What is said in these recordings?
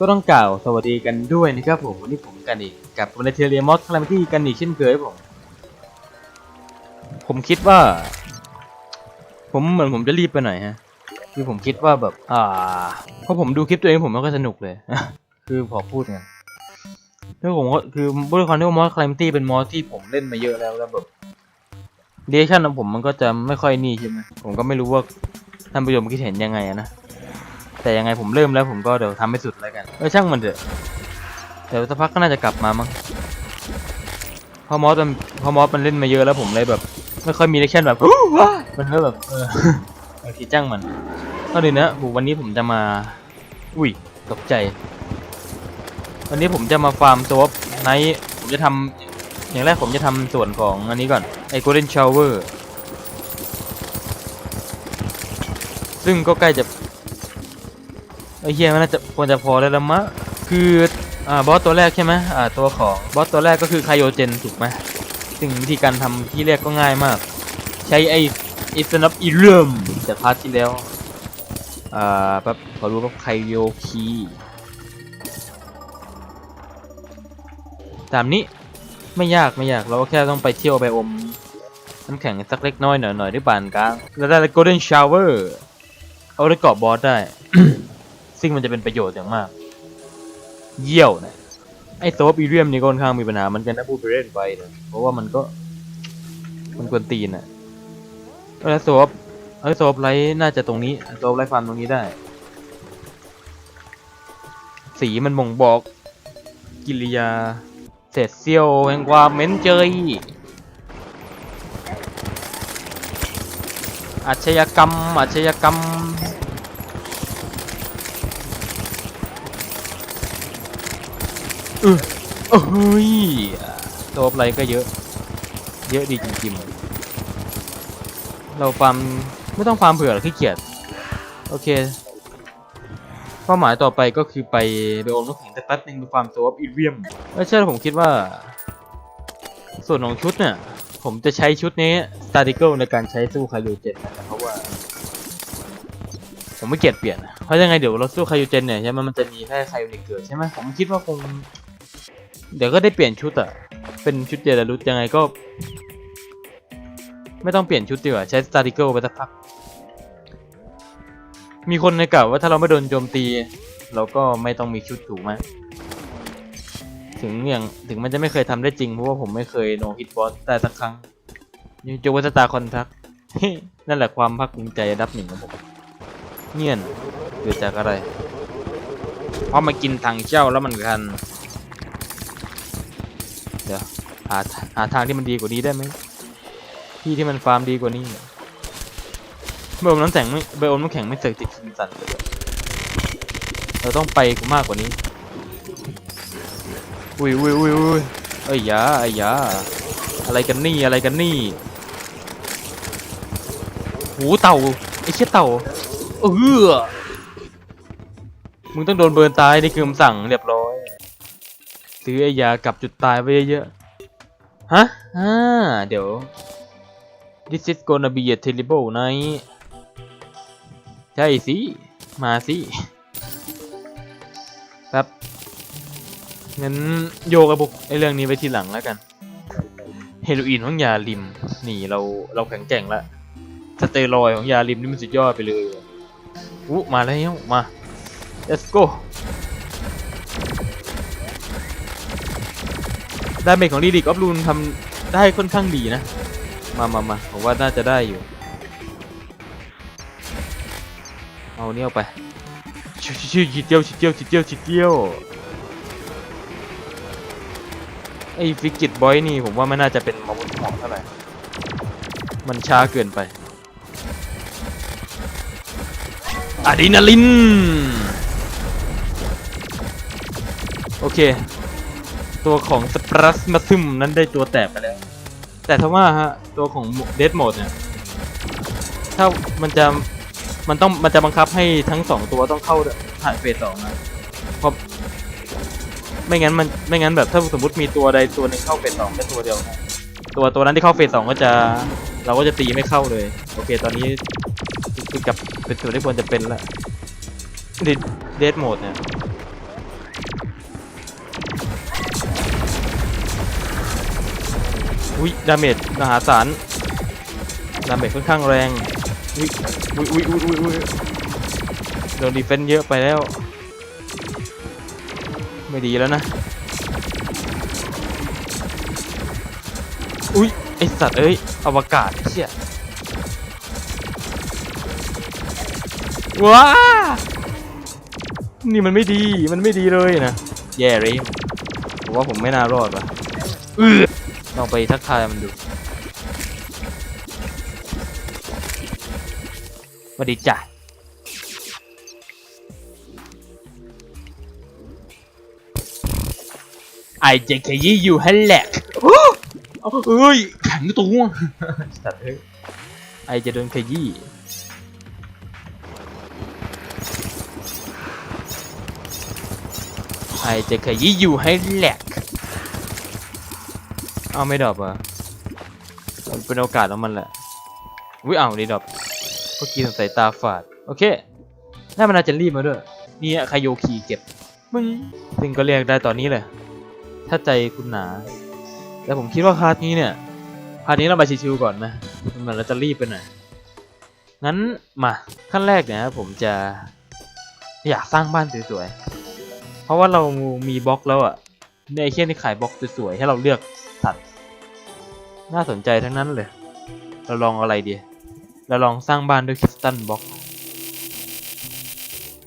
ก็ต้องกล่าวสวัสดีกันด้วยนะครับผมวันนี้ผมกันอีกกับวันเทเรียมอสคลามที่กันอีกเช่นเคยครับผม ผมคิดว่า ผมเหมือนผมจะรีบไปหน่อยฮะ คือผมคิดว่าแบบ อ่าเพราะผมดูคลิปตัวเองผมไม่ค่อยสนุกเลย คือพอพูดไงคือผมก็คือด้วยความที่มอสคลามตี้เป็นมอสที่ผมเล่นมาเยอะแล้วแล้วแบบเดชั่นของผมมันก็จะไม่ค่อยนี่ใช่ไหมผมก็ไม่รู้ว่าท่านผู้ชมคิดเห็นยังไงนะ แต่ยังไงผมเริ่มแล้วผมก็เดี๋ยวทำให้สุดแล้วกันเออช่างมันเถอะเดี๋ยวสักพักก็น่าจะกลับมามั้งพอมอสมันพอมอสมันเล่นมาเยอะแล้วผมเลยแบบ ไม่ค่อยมีเรคชั่นแบบมันก็แบบเออบางทีจ้างมันก็ดีนะโหวันนี้ผมจะมา อุ้ยตกใจ วันนี้ผมจะมาฟาร์มตัวไนท์ผมจะทำอย่างแรกผมจะทำส่วนของอันนี้ก่อนไอ้ golden shower ซึ่งก็ใกล้จะ อ้เฮียมันน่าจะควรจะพอแล้วละมะคืออ่าบอสตัวแรกใช่ไหมอ่าตัวของบอสตัวแรกก็คือไคโอเจนถูกไหมซึ่งวิธีการทำที่แรกก็ง่ายมาก ใช้ไอ้อิสนับอีเรื่มแต่พาร์ทที่แล้วอ่าแป๊บขอรู้ว่าไคโยคีตามนี้ไม่ยากไม่ยากเราก็แค่ต้องไปเที่ยวไปอมน้ำแข็งสักเล็กน้อยหน่อยหน่อยๆที่ปานกลางแล้วได้โกลเด้นชาวเวอร์เอาได้เกาะบอสได้ ซึ่งมันจะเป็นประโยชน์อย่างมาก เยี่ยวนะไอ้โซฟอีเรียมนี่ก็ค่อนข้างมีปัญหาเหมันกันนะพูดไปเล่นไปนะเพราะว่ามันก็ มันกวนตีนอะแล้วโซฟเอ้ยโซฟไลท์น่าจะตรงนี้โซฟไลท์ฟาร์มตรงนี้ได้ สีมันบ่งบอกกิริยาเศษเสียวแห่งความเหม็นเจยอาชญากรรมอาชญากรรม เออเอ้ยตัวอะไรก็เยอะ เยอะดีจริงๆ เราฟาร์มไม่ต้องฟาร์มเผื่อหรอกขี้เกียจโอเคเป้าหมายต่อไปก็คือไปไปโอมน้ำแข็งแต่แป๊บนึงไปฟาร์มตัวอีเวียมไม่ใช่ผมคิดว่า ส่วนของชุดเนี่ย ผมจะใช้ชุดนี้สตาร์ติเกิลในการใช้สู้คาโยเจนนะเพราะว่า ผมไม่เกลียดเปลี่ยน เพราะยังไงเดี๋ยวเราสู้คาโยเจนเนี่ยใช่ไหมมันจะมีแค่คาโยนิกเกิดใช่ไหมผมคิดว่าคง เดี๋ยวก็ได้เปลี่ยนชุดอะเป็นชุดเจรารุตยังไงก็ ไม่ต้องเปลี่ยนชุดดีกว่าใช้สตาร์ติเกิลไปสักพัก มีคนในกล่าวว่าถ้าเราไม่โดนโจมตี เราก็ไม่ต้องมีชุดถูกไหมถึงอย่างถึงมันจะไม่เคยทำได้จริง เพราะว่าผมไม่เคยโนฮิตบอสได้สักครั้งยังจูวัสตาคอนทักนั่นแหละความภาคภูมิใจระดับหนึ่งของผมเงียนเกิดจากอะไร เพราะมากินทางเจ้าแล้วมันคัน เดี๋ยวหาหาทางที่มันดีกว่านี้ได้ไหมที่ที่มันฟาร์มดีกว่านี้เบอร์อมน้ำแข็งไม่เบอร์อมน้ำแข็งไม่เสกติดคินสันเลยเราต้องไปมากกว่านี้อุ้ยอุ้ยอุ้ยอุ้ยเอ้ยยาไอ้ยยาอะไรกันนี่อะไรกันนี่หูเต่าไอ้เชี่ยเต่าเออมึงต้องโดนเบิร์นตายนี่คือคำสั่งเรียบร้อย ซื้อไอยากับจุดตายไว้เยอะๆ ฮะอ่าเดี๋ยว This is gonna be a terrible night ใช่สิ มาสิแป๊บงั้นโยกระบุกไอ้เรื่องนี้ไว้ทีหลังแล้วกัน เฮโรอีนของยาลิม นี่เราเราแข็งแกร่งละสเตียรอยของยาลิมนี่มันสุดยอดไปเลยอู้มาแล้วมา let's go ดาเมจของดีดิกออฟลูนทำได้ค่อนข้างดีนะ มามามาผมว่าน่าจะได้อยู่ เอาเนี่ยไปชิวชิวชิวชิดเดียวชิเดียวชิเดียวชิดเดียวไอ้ฟิกจิตบอยนี่ผมว่าไม่น่าจะเป็นมาวุธเหมาะเท่าไหร่ มันช้าเกินไปอะดรีนาลิน โอเค ตัวของสปรัสมาซึมนั้นได้ตัวแตกไปแล้ว แต่ถ้าว่าฮะตัวของเดดโหมดเนี่ย ถ้ามันจะมันต้องมันจะบังคับให้ทั้งสองตัวต้องเข้าถ่ายเฟสสองนะเพราะไม่งั้นมันไม่งั้นแบบถ้าสมมติมีตัวใดตัวหนึ่งเข้าเฟสสองแค่ตัวเดียว ตัวตัวนั้นที่เข้าเฟสสองก็จะเราก็จะตีไม่เข้าเลย โอเคตอนนี้คือกับเป็นส่วที่ควรจะเป็นละเดดโหมดเนี่ย อุ้ยดาเมจมหาศาลดาเมจค่อนข้างแรงอุ้ยอุ้ยอุ้ยอุ้ยอุ้ยโดนดีเฟนเยอะไปแล้ว ไม่ดีแล้วนะ อุ้ยไอสัตว์เอ้ยอวกาศเชี่ยว้า นี่มันไม่ดี มันไม่ดีเลยนะ แย่เลยผมว่าผมไม่น่ารอดว่ะ เออ ลองไปทักทายมันดูสวัสดีจ้ะไอเจคยี่อยู่ฮันแหลกเอ้ยแข็งตัวสัตว์เฮ้ยไอจะโดนขยี้ไอจะขยี้อยู่ให้แหลก เอาไม่ดรอปอะมันเป็นโอกาสของมันแหละวิเอาดีดรอปเมื่อกี้สงสัยตาฝาด โอเคน่ามันน่าจะรีบมาด้วย นี่อะคาโยคีเก็บ มึงซึ่งก็เรียกได้ตอนนี้เลย ถ้าใจคุณหนา แต่ผมคิดว่าคาร์ดนี้เนี่ย พาร์ทนี้เราไปชิวๆก่อนนะมันเหมือนเราจะรีบไปหน่อย งั้นมาขั้นแรกเนี่ยผมจะอยากสร้างบ้านสวยๆ เพราะว่าเรามีบล็อกแล้วอะในไอเคียนี่ขายบล็อกสวยๆให้เราเลือก สัตว์ น่าสนใจทั้งนั้นเลย เราลองอะไรดี เราลองสร้างบ้านด้วยคริสตัลบล็อก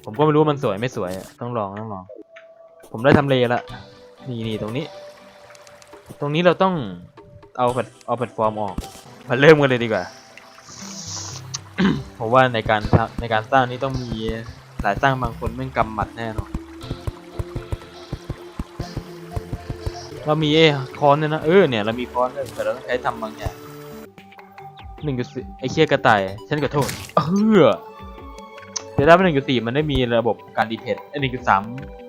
ผมก็ไม่รู้ว่ามันสวยไม่สวยอะต้องลองต้องลอง ผมได้ทำเลละ นี่นี่ตรงนี้ ตรงนี้เราต้องเอาแพลตเอาแพลตฟอร์มออก มาเริ่มกันเลยดีกว่า ผมว่าในการในการสร้างนี้ต้องมีสายสร้างบางคนแม่งกำหมัดแน่นอน เรามีเอคอนเนี่ยนะ เออเนี่ยเรามีคอนด้วยแต่เราต้องใช้ทำบางอย่างหนึ่งจุดสี่ไอเคียกระต่าย ฉันขอโทษเออเดี๋ยวได้เป็นหนึ่งจุดสี่มันได้มีระบบการดีเพทไอหนึ่งจุดสาม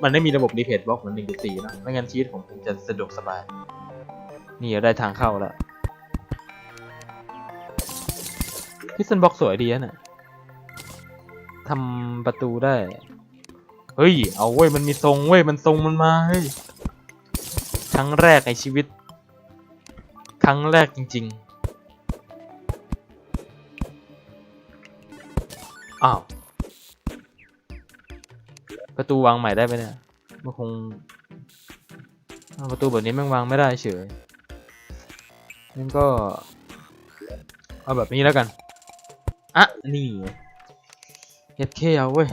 มันได้มีระบบดีเพทบล็อกเหมือนหนึ่งจุดสี่นะไม่งั้นชีวิตผมคงจะสะดวกสบาย นี่เราได้ทางเข้าแล้วพิซซันบ็อกสวยดีนะเนี่ยทำประตูได้ เฮ้ย เอาเว้ย มันมีทรงเว้ย มันทรงมันมา เฮ้ย ครั้งแรกในชีวิต ครั้งแรกจริง ๆ อ้าว ประตูวางใหม่ได้ไหมเนี่ย มันคงประตูแบบนี้แม่งวางไม่ได้เฉยงั้นก็ เอาแบบนี้แล้วกัน อะ นี่เฮ็ดเคเอาเว้ย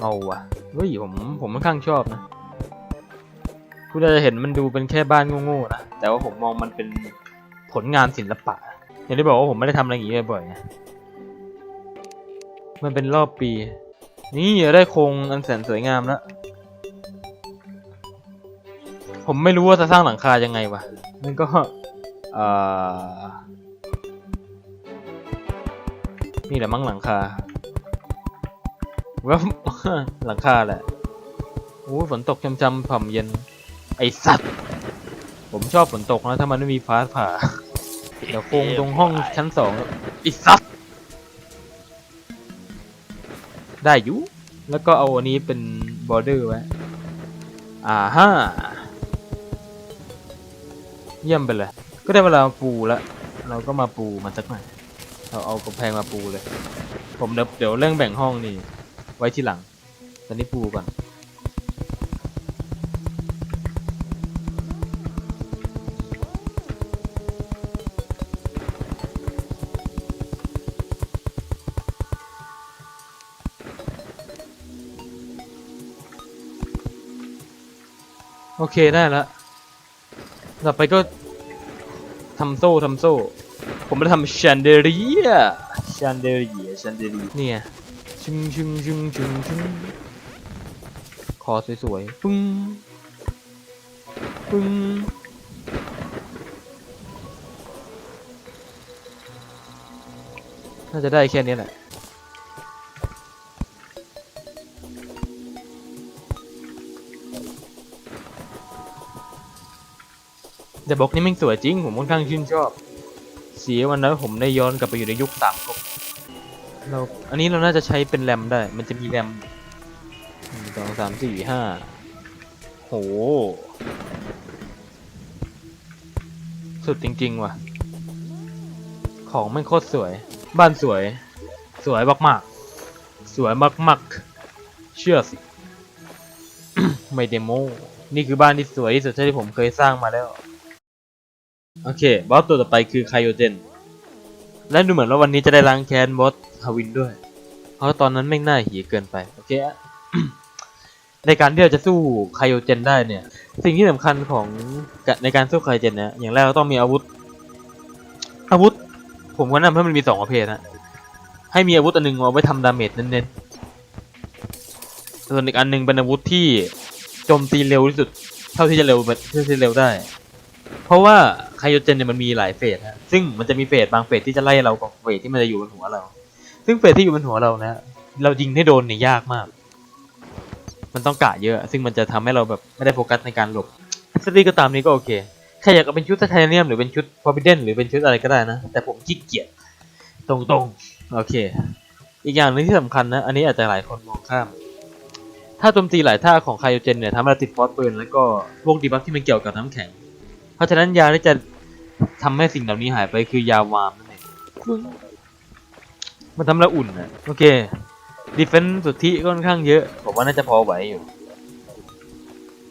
เอาว่ะ เฮ้ย ผม ผมค่อนข้างชอบนะ คุณอาจจะเห็นมันดูเป็นแค่บ้านโง่ๆนะ แต่ว่าผมมองมันเป็นผลงานศิลปะ อย่างที่บอกว่าผมไม่ได้ทำอะไรอย่างนี้บ่อยๆมันเป็นรอบปี นี่ได้โครงอันแสนสวยงามแล้ว ผมไม่รู้ว่าจะสร้างหลังคายังไงวะมันก็นี่แหละมั้งหลังคาว่าหลังคาแหละโอ้ฝนตกจำๆผ่อมเย็น ไอสัตว์ ผมชอบฝนตกนะถ้ามันไม่มีฟ้าผ่า เดี๋ยวโคงตรงห้องชั้นสองไอสัตว์ ได้อยู่ แล้วก็เอาอันนี้เป็นบอร์เดอร์ไว้ อ่าฮ่าเยี่ยมไปเลย ก็ได้เวลาปูแล้ว เราก็มาปูมันสักหน่อย เราเอากระแพงมาปูเลย ผมเดี๋ยวเดี๋ยวเรื่องแบ่งห้องนี่ ไว้ที่หลัง ตอนนี้ปูก่อน เคได้แล้วต่อไปก็ทำโซ่ทำโซ่ ผมจะทำแชนเดเรียแชนเดเรียแชนเดเรียเนี่ยชึงชึงชึงชึงชึงคอสวยๆปึ้งปึ้งน่าจะได้แค่นี้แหละ แต่บล็อกนี้แม่งสวยจริง ผมค่อนข้างชื่นชอบ สีวันนั้นผมได้ย้อนกลับไปอยู่ในยุคสามก๊กเราอันนี้เราน่าจะใช้เป็นแรมได้ มันจะมีแรมหนึ่งสองสามสี่ห้าโห สุดจริง ๆ ว่ะ ของไม่งโคตรสวย บ้านสวย สวยมากๆ สวยมากๆ เชื่อสิ ไม่เดโม นี่คือบ้านที่สวยที่สุดเท่าที่ผมเคยสร้างมาแล้ว โอเค บอสตัวต่อไปคือไคโอเจนและดูเหมือนว่าวันนี้จะได้ล้างแค้นบอสฮาวินด้วย เพราะตอนนั้นไม่งน่าหีเกินไป โอเค ในการที่เราจะสู้ไคโอเจนได้เนี่ย สิ่งที่สำคัญของในการสู้ไคโอเจนนะอย่างแรกเราต้องมีอาวุธ อาวุธ ผมก็แนะนำให้มันมีสองประเภทนะ ให้มีอาวุธอันหนึงเอาไว้ทำดาเมจเน้นๆ ส่วนอีกอันหนึงเป็นอาวุธที่โจมตีเร็วที่สุด เท่าที่จะเร็วเท่าที่จะเร็วได้ เพราะว่าไคโอเจนเนี่ยมันมีหลายเฟสนะซึ่งมันจะมีเฟสบางเฟสที่จะไล่เรากับเฟสที่มันจะอยู่บนหัวเรา ซึ่งเฟสที่อยู่บนหัวเรานะ เรายิงให้โดนเนี่ยยากมาก มันต้องกะเยอะ ซึ่งมันจะทำให้เราแบบไม่ได้โฟกัสในการหลบสตรีก็ตามนี้ก็โอเคใครอยากเอาเป็นชุดไทเทเนียมหรือเป็นชุดฟอร์บิเดนหรือเป็นชุดอะไรก็ได้นะ แต่ผมขี้เกียจตรงๆ โอเค อีกอย่างหนึงที่สำคัญนะ อันนี้อาจจะหลายคนมองข้าม ถ้าโจมตีหลายท่าของไคโอเจนเนี่ยทำให้เราติดฟอสปืนแล้วก็พวกดีบัฟที่มันเกี่ยวกับน้ำแข็ง เพราะฉะนั้นยาที่จะทำให้สิ่งเหล่านี้หายไปคือยาวามนั่นเองมันทำให้เราอุ่นนะโอเคดีเฟนส์สุทธิค่อนข้างเยอะผมว่าน่าจะพอไหวอยู่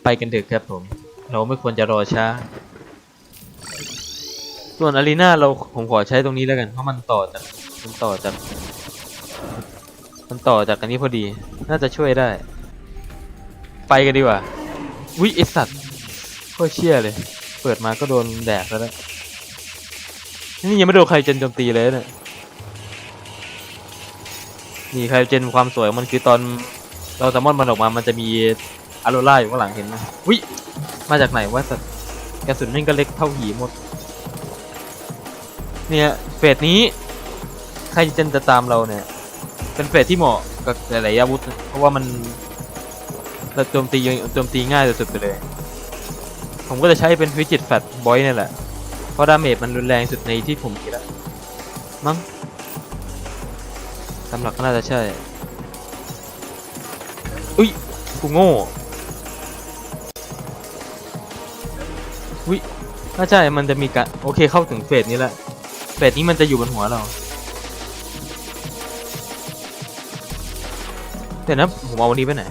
ไปกันเถอะครับผม เราไม่ควรจะรอช้า ส่วนอารีนาเราผมขอใช้ตรงนี้แล้วกัน เพราะมันต่อจากมันต่อจาก มันต่อจากอันนี้พอดี น่าจะช่วยได้ ไปกันดีกว่าวิไอสัตว์โคตรเชี่ยเลย เปิดมาก็โดนแดกแล้วนะนี่ยังไม่โดนใครเจนโจมตีเลยเนี่ยนี่ใครเจนความสวยมันคือตอนเราแซลมอนมันออกมามันจะมีอารล่าอยู่ข้างหลังเห็นไหมวิมาจากไหนวะสัตว์กระสุนแม่ก็เล็กเท่าหีหมด เนี่ยเฟสนี้ใครเจนจะตามเราเนี่ย เป็นเฟสที่เหมาะกับหลายๆอาวุธนเพราะว่ามันเราโจมตีโจมตีง่ายสุดๆไปเลย ผมก็จะใช้เป็นฟิจิตแฟตบอยนี่แหละ เพราะดาเมจมันรุนแรงสุดในที่ผมคิดแล้วมั้งตามหลักก็น่าจะใช่ อุ้ยกูโง่ อุ้ยถ้าใช่ มันจะมีกะโอเคเข้าถึงเฟสนี้แล้วเฟสนี้มันจะอยู่บนหัวเราเดี๋ยวนะผมเอาวันนี้ไปไหน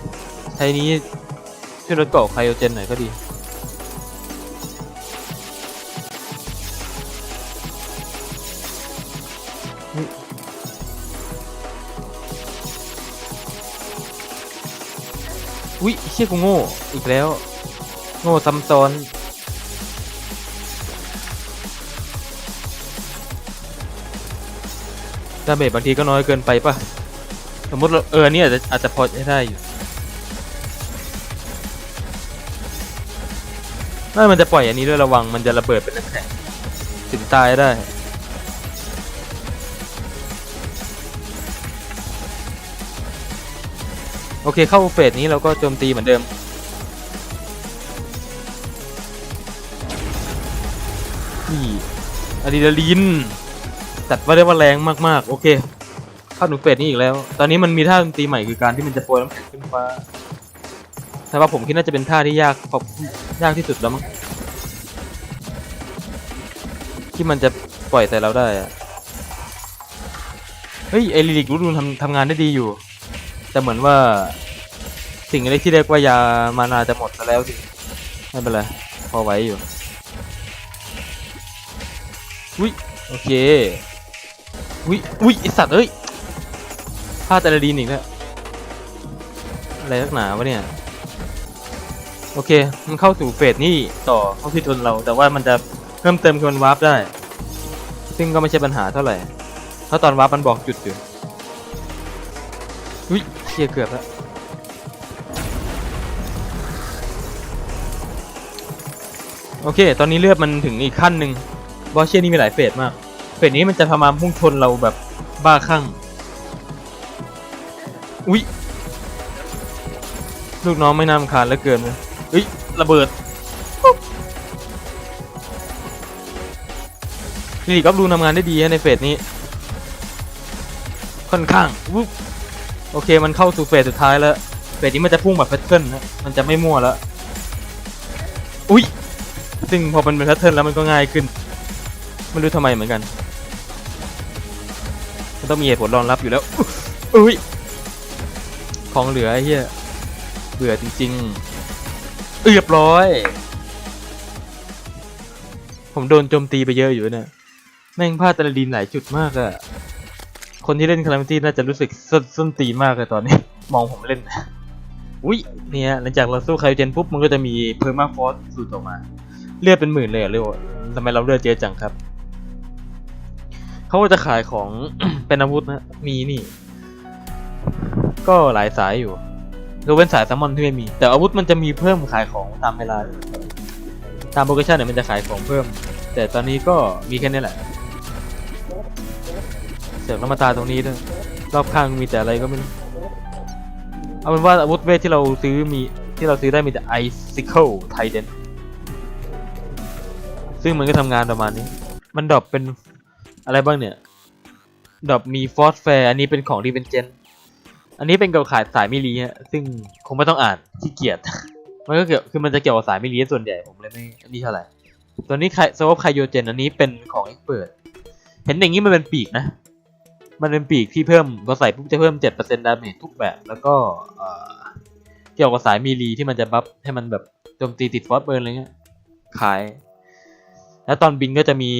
ใช้นี้ช่วยลดเกาะไคโอเจนหน่อยก็ดี อุ๊ยเชี่ยกูโง่อีกแล้ว โง่ซ้ำซ้อนดาเมจบางทีก็น้อยเกินไปป่ะ สมมติเอออนนี่อาจจะอาจจะพอใช้ได้อยู่ไม่มันจะปล่อยอันนี้ด้วยระวังมันจะระเบิดเป็นน้ำแข็งถึงตายได้ โอเคเข้าเฟสนี้เราก็โจมตีเหมือนเดิม นี่อะดรีนาลีนจัดว่าได้ว่าแรงมากๆ โอเคเข้าหนูเฟสนี้อีกแล้ว ตอนนี้มันมีท่าโจมตีใหม่คือการที่มันจะโปรยน้ำแข็งขึ้นฟ้า แต่ว่าผมคิดน่าจะเป็นท่าที่ยากพอยากที่สุดแล้วมั้ง ที่มันจะปล่อยใส่เราได้อะเฮ้ยไอลิลิกรู้ดูทำทำงานได้ดีอยู่ แต่เหมือนว่า สิ่งอะไรที่เรียกว่ายามานาจะหมดซะแล้วสิไม่เป็นไรพอไหวอยู่อุ้ยโอเคอุ้ยอุ้ยไอสัตว์เอ้ยพลาดแต่ละดีนอีกแล้วอะไรนักหนาวะเนี่ย โอเค มันเข้าสู่เฟสนี่ต่อเข้าที่ทนเรา แต่ว่ามันจะเพิ่มเติมคือมันวาร์ปได้ ซึ่งก็ไม่ใช่ปัญหาเท่าไหร่เพราะตอนวาร์ปมันบอกจุดอยู่อุ้ย เชี่ยเกือบแล้วโอเค ตอนนี้เลือดมันถึงอีกขั้นหนึ่งบอสเชียนี่มีหลายเฟสมาก เฟสนี้มันจะพมาพุ่งชนเราแบบบ้าคลั่ง อุ๊ย ลูกน้องไม่น่ารำคาญเหลือเกินเลยเฮ้ยระเบิดนี่ก็ดูทำงานได้ดีในเฟสนี้ ค่อนข้างวุ๊บ โอเคมันเข้าสู่เฟสสุดท้ายแล้ว เฟสนี้มันจะพุ่งแบบแพทเทิร์นนะมันจะไม่มั่วแล้ว อุ๊ยซึ่งพอมันเป็นแพทเทิร์นแล้วมันก็ง่ายขึ้น ไม่รู้ทำไมเหมือนกัน มันต้องมีเหตุผลรองรับอยู่แล้ว อุ๊ยของเหลือไอ้เหี้ย เบื่อจริงๆเรียบร้อย ผมโดนโจมตีไปเยอะอยู่เนี่ย แม่งพลาดตะลีนหลายจุดมากอะ คนที่เล่นคารามิตี้น่าจะรู้สึกส้นส้นตีนมากเลยตอนนี้ มองผมเล่น อุ้ยเนี่ยหลังจากเราสู้ไคลเจนปุ๊บมันก็จะมีเพอร์มาฟอสสูตรออกมา เลือดเป็นหมื่นเลยเรอเรียกว่าทำไมเราเลือดเยอะจังครับ เขาก็จะขายของเป็นอาวุธนะ มีนี่ ก็หลายสายอยู่ยกเว้นสายแซลมอนที่ไม่มี แต่อาวุธมันจะมีเพิ่มขายของตามเวลา ตามโปรโมชั่นเนี่ยมันจะขายของเพิ่ม แต่ตอนนี้ก็มีแค่นี้แหละ เสือกแล้วมาตายตรงนี้ด้วยรอบข้างมีแต่อะไรก็ไม่รู้เอาเป็นว่าอาวุธเวทที่เราซื้อมีที่เราซื้อได้มีแต่ Icicle Trident ซึ่งมันก็ทำงานประมาณนี้ มันดรอปเป็นอะไรบ้างเนี่ยดรอปมีฟอสแฟร์อันนี้เป็นของดีเป็นเจนอันนี้เป็นเกี่ยวกับขายสายมิลีฮะซึ่งคงไม่ต้องอ่านขี้เกียจมันก็เกี่ยวคือมันจะเกี่ยวกับสายมิลลีส่วนใหญ่ผมเลยไม่อันนี้เท่าไหร่ตัวนี้ไคโซฟไคโยเจนอันนี้เป็นของเอ็กเปิดเห็นอย่างนี้มันเป็นปีกนะ มันเป็นปีกที่เพิ่มพอใส่ปุ๊บจะเพิ่ม 7%ดาเมจทุกแบบ แล้วก็เอ่อเกี่ยวกับสายมีลีที่มันจะบัฟให้มันแบบโจมตีติดฟอสเบิร์นอะไรเงี้ยขาย แล้วตอนบินก็จะมี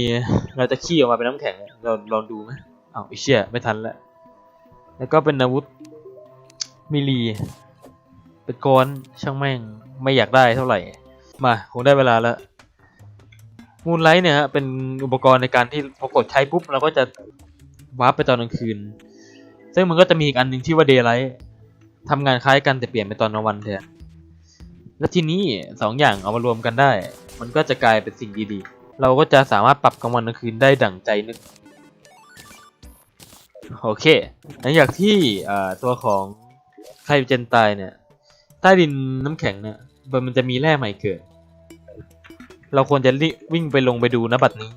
เราจะขี้ออกมาเป็นน้ำแข็งเราลองดูไหมอ้าวไอเชี่ยไม่ทันแล้วแล้วก็เป็นอาวุธมีลีเป็นก้อนช่างแม่งไม่อยากได้เท่าไหร่ มาคงได้เวลาแล้วมูนไลท์เนี่ยฮะเป็นอุปกรณ์ในการที่พอกดใช้ปุ๊บเราก็จะ วาร์ปไปตอนกลางคืน ซึ่งมันก็จะมีอีกอันหนึ่งที่ว่าเดย์ไลท์ทำงานคล้ายกันแต่เปลี่ยนเป็นตอนกลางวันแทนและทีนี้สองอย่างเอามารวมกันได้ มันก็จะกลายเป็นสิ่งดีๆ เราก็จะสามารถปรับกลางวันกลางคืนได้ดั่งใจนึก โอเคหลังจากที่ตัวของไคเจนตายเนี่ย ใต้ดินน้ำแข็งเนี่ยมันจะมีแร่ใหม่เกิด เราควรจะรีวิ่งไปลงไปดูนะบัดนี้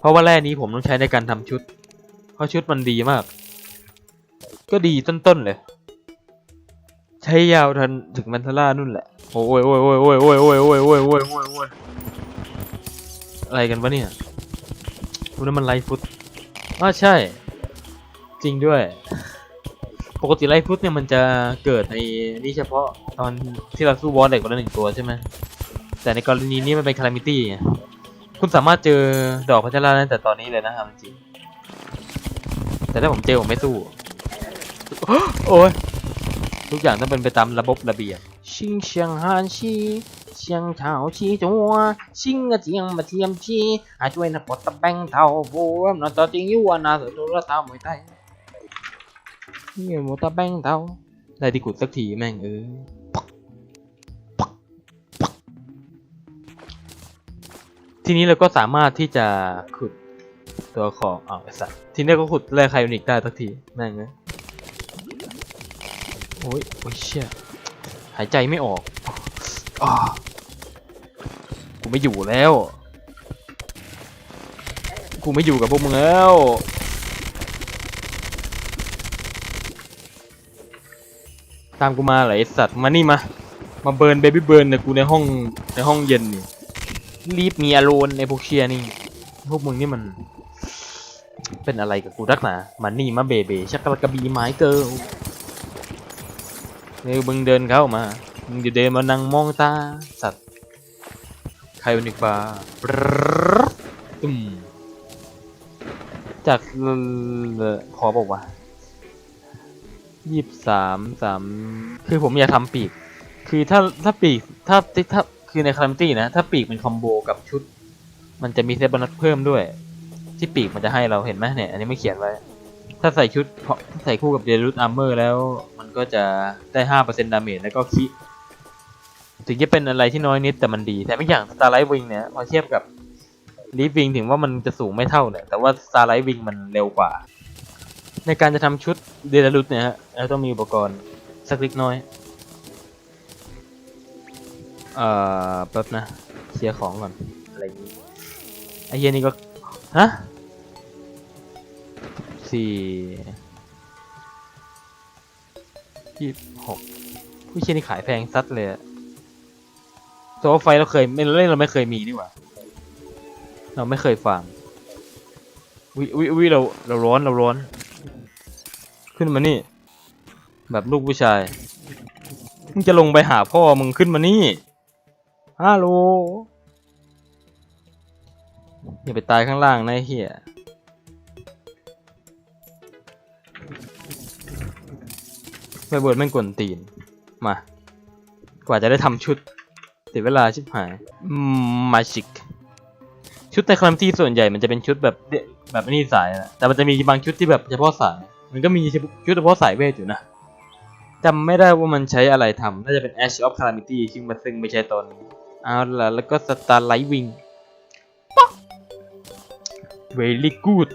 เพราะว่าแร่นี้ผมต้องใช้ในการทำชุด เพราะชุดมันดีมาก ก็ดีต้นๆเลย ใช้ยาวทันถึงมันทล่านู่นแหละ โอ้ยโอ้ยโอ้ยโอ้ยโอ้ยโอ้ยโอ้ยโอ้ยโอ้ยโอ้ยโอ้ยอะไรกันวะเนี่ยดูนั่นมันไลฟ์ฟุตอ้าใช่ จริงด้วย ปกติไลฟ์ฟุตเนี่ยมันจะเกิดในนี่เฉพาะตอนที่เราสู้บอสเด็กวันละหนึ่งตัวใช่ไหมแต่ในกรณีนี้มันเป็นคา l ามิตี้ คุณสามารถเจอดอกพัชราได้แต่ตอนนี้เลยนะครับจริงแต่ถ้าผมเจอผมไม่สู้โอ้ยทุกอย่างต้องเป็นไปตามระบบระเบียบชิงเชียงฮานชีเชียงเทาชีจัวชิงกระเจียงมาเทียมชีอาช่วยนักปดตะแบงเทาโว้มนอตอจริงยู่นาสุดตัตามวยไตนี่หมดตะแบงเทาได้ที่กุดสักทีแม่งเออ ทีนี้เราก็สามารถที่จะขุดตัวของอ้าวไอสัตว์ทีนี้ก็ขุดแร่ไคโอนิกได้สักทีแม่งเลยโอ้ยโอ้ยเชี่ยหายใจไม่ออกอกูไม่อยู่แล้ว กูไม่อยู่กับพวกมึงแล้วตามกูมาเหรอไอสัตว์มานี่มา มาเบิร์นเบบี้เบิร์นเนี่ยกูในห้องในห้องเย็นนี่ รีบมีอารมณ์ในพวกเชียนี่ พวกมึงนี่มัน เป็นอะไรกับกูรักหนามานี่มาเบเบชักกระกระบีไม้เกิลเนี่ยมึงเดินเข้ามามึงเดินมานั่งมองตาสัตว์ไคโอนิกบ้าตึมจากขอบอกว่ายี่สามสามคือผมอยากทำปีก คือถ้าถ้าปีกถ้าถ้า คือในคาร์มตี้นะ ถ้าปีกเป็นคอมโบกับชุด มันจะมีเซฟบอนัสเพิ่มด้วย ที่ปีกมันจะให้เราเห็นไหมเนี่ย อันนี้ไม่เขียนไว้ ถ้าใส่ชุดถ้าใส่คู่กับเดลูตอาร์เมอร์แล้ว มันก็จะได้ห้าเปอร์เซ็นต์ดาเมจแล้วก็คิ ถึงจะเป็นอะไรที่น้อยนิดแต่มันดี แต่ไม่อย่างสตาร์ไลท์วิงเนี่ยพอเทียบกับลีฟวิงถึงว่ามันจะสูงไม่เท่าเนี่ย แต่ว่าสตาร์ไลท์วิงมันเร็วกว่า ในการจะทำชุดเดลูตเนี่ยฮะเราต้องมีอุปกรณ์สักเล็กน้อย เอ่อแป๊บนะเคลียร์ของก่อนอะไรอย่างงี้ไอ้เหี้ยนี่ก็ฮะสี่ยี่หกผู้เชี่ยนี่ขายแพงซัดเลยอะตัวไฟเราเคยไม่เล่นเราไม่เคยมีนี่หว่าเราไม่เคยฟาร์มวิวิวิเราเราร้อนเราร้อน ขึ้นมานี่ แบบลูกผู้ชายมึงจะลงไปหาพ่อมึงขึ้นมานี่ ฮัลโหลอย่าไปตายข้างล่างนะเฮียไปเบิร์ดแม่งกวนตีน มา กว่าจะได้ทำชุดเสียเวลาชิบหายมาชิก ชุดในคลัมที่ส่วนใหญ่มันจะเป็นชุดแบบแบบนี่สายนะแต่มันจะมีบางชุดที่แบบเฉพาะสาย มันก็มีชุดเฉพาะสายเวทอยู่นะจำไม่ได้ว่ามันใช้อะไรทำน่าจะเป็น Ash of Calamity ซึ่งมันซึ่งไม่ใช่ตอนนี้ เอาล่ะ แล้วก็ Starlight Wing ป๊อก very good